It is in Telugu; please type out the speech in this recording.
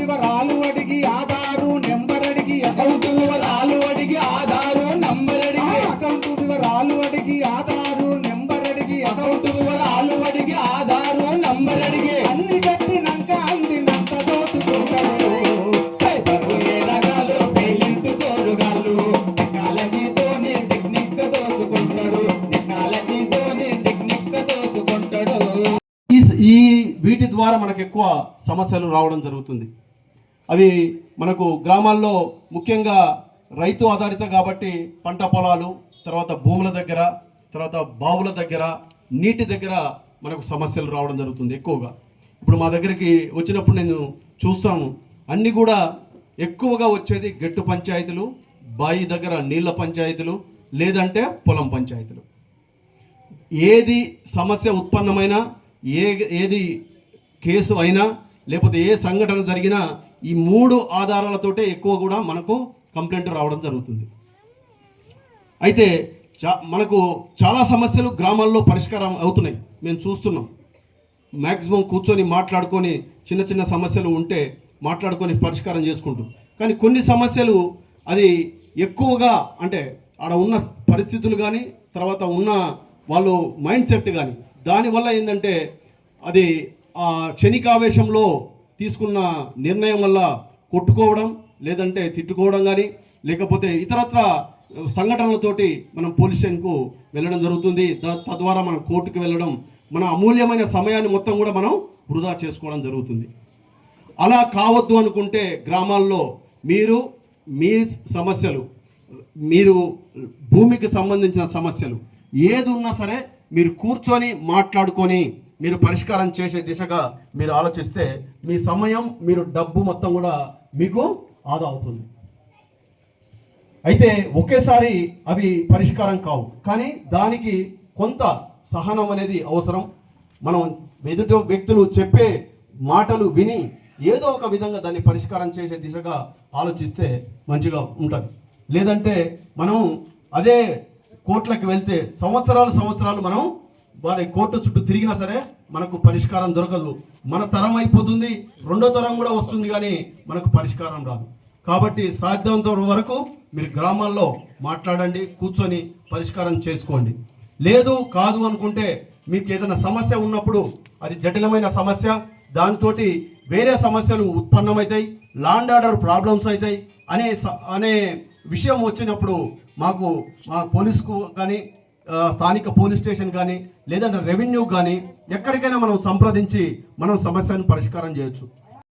వివరాలు అడిగి ఆధారు నెంబర్ అడిగి అకౌంట్ వివరాలు అడిగి ఆధారు నంబర్ అడిగి అకౌంట్ వివరాలు అడిగి ఆధారు నెంబర్ అడిగి అకౌంట్ వివరాలు అడిగి ఆధారు నంబర్ అడిగి అన్ని కట్టినాక అందినంత దోచుకుంటారు సైబర్ చోరుగాలు. టెక్నాలజీతోనే టెక్నిక్గా దోచుకుంటాడు. టెక్నాలజీతోనే టెక్నిక్ దోచుకుంటాడు. ఈ ఈ వీటి ద్వారా మనకు ఎక్కువ సమస్యలు రావడం జరుగుతుంది. అవి మనకు గ్రామాల్లో ముఖ్యంగా రైతు ఆధారిత కాబట్టి పంట పొలాలు తర్వాత భూముల దగ్గర తర్వాత బావుల దగ్గర నీటి దగ్గర మనకు సమస్యలు రావడం జరుగుతుంది ఎక్కువగా. ఇప్పుడు మా దగ్గరికి వచ్చినప్పుడు నేను చూస్తాను అన్నీ కూడా ఎక్కువగా వచ్చేది గట్టు పంచాయతీలు బాయి దగ్గర నీళ్ళ పంచాయతీలు లేదంటే పొలం పంచాయతీలు. ఏది సమస్య ఉత్పన్నమైనా ఏ ఏది కేసు అయినా లేకపోతే ఏ సంఘటన జరిగినా ఈ మూడు ఆధారాలతోటే ఎక్కువ కూడా మనకు కంప్లైంట్ రావడం జరుగుతుంది. అయితే చా మనకు చాలా సమస్యలు గ్రామాల్లో పరిష్కారం అవుతున్నాయి. మేము చూస్తున్నాం. మ్యాక్సిమం కూర్చొని మాట్లాడుకొని చిన్న చిన్న సమస్యలు ఉంటే మాట్లాడుకొని పరిష్కారం చేసుకుంటాం. కానీ కొన్ని సమస్యలు అది ఎక్కువగా అంటే ఆడ ఉన్న పరిస్థితులు కానీ తర్వాత ఉన్న వాళ్ళు మైండ్ సెట్ కానీ దానివల్ల ఏంటంటే అది ఆ క్షణికావేశంలో తీసుకున్న నిర్ణయం వల్ల కొట్టుకోవడం లేదంటే తిట్టుకోవడం కానీ లేకపోతే ఇతరత్ర సంఘటనలతోటి మనం పోలీస్ స్టేషన్కు వెళ్ళడం జరుగుతుంది. తద్వారా మనం కోర్టుకు వెళ్ళడం మన అమూల్యమైన సమయాన్ని మొత్తం కూడా మనం వృధా చేసుకోవడం జరుగుతుంది. అలా కావద్దు అనుకుంటే గ్రామాల్లో మీరు మీ సమస్యలు మీరు భూమికి సంబంధించిన సమస్యలు ఏది ఉన్నా సరే మీరు కూర్చొని మాట్లాడుకొని మీరు పరిష్కారం చేసే దిశగా మీరు ఆలోచిస్తే మీ సమయం మీరు డబ్బు మొత్తం కూడా మీకు ఆదా అవుతుంది. అయితే ఒకేసారి అవి పరిష్కారం కావు. కానీ దానికి కొంత సహనం అనేది అవసరం. మనం ఎదుట వ్యక్తులు చెప్పే మాటలు విని ఏదో ఒక విధంగా దాన్ని పరిష్కారం చేసే దిశగా ఆలోచిస్తే మంచిగా ఉంటుంది. లేదంటే మనం అదే కోట్లకు వెళ్తే సంవత్సరాలు సంవత్సరాలు మనం వారి కోర్టు చుట్టూ తిరిగినా సరే మనకు పరిష్కారం దొరకదు. మన తరం అయిపోతుంది రెండో తరం కూడా వస్తుంది కానీ మనకు పరిష్కారం రాదు. కాబట్టి సాధ్యంత వరకు మీరు గ్రామాల్లో మాట్లాడండి కూర్చొని పరిష్కారం చేసుకోండి. లేదు కాదు అనుకుంటే మీకు ఏదైనా సమస్య ఉన్నప్పుడు అది జటిలమైన సమస్య దానితోటి వేరే సమస్యలు ఉత్పన్నమవుతాయి లాండ్ ఆర్డర్ ప్రాబ్లమ్స్ అవుతాయి అనే స- అనే విషయం వచ్చినప్పుడు మాకు మా పోలీసుకు కానీ స్థానిక పోలీస్ స్టేషన్ కానీ లేదంటే రెవెన్యూ కానీ ఎక్కడికైనా మనం సంప్రదించి మనం సమస్యను పరిష్కారం చేయొచ్చు.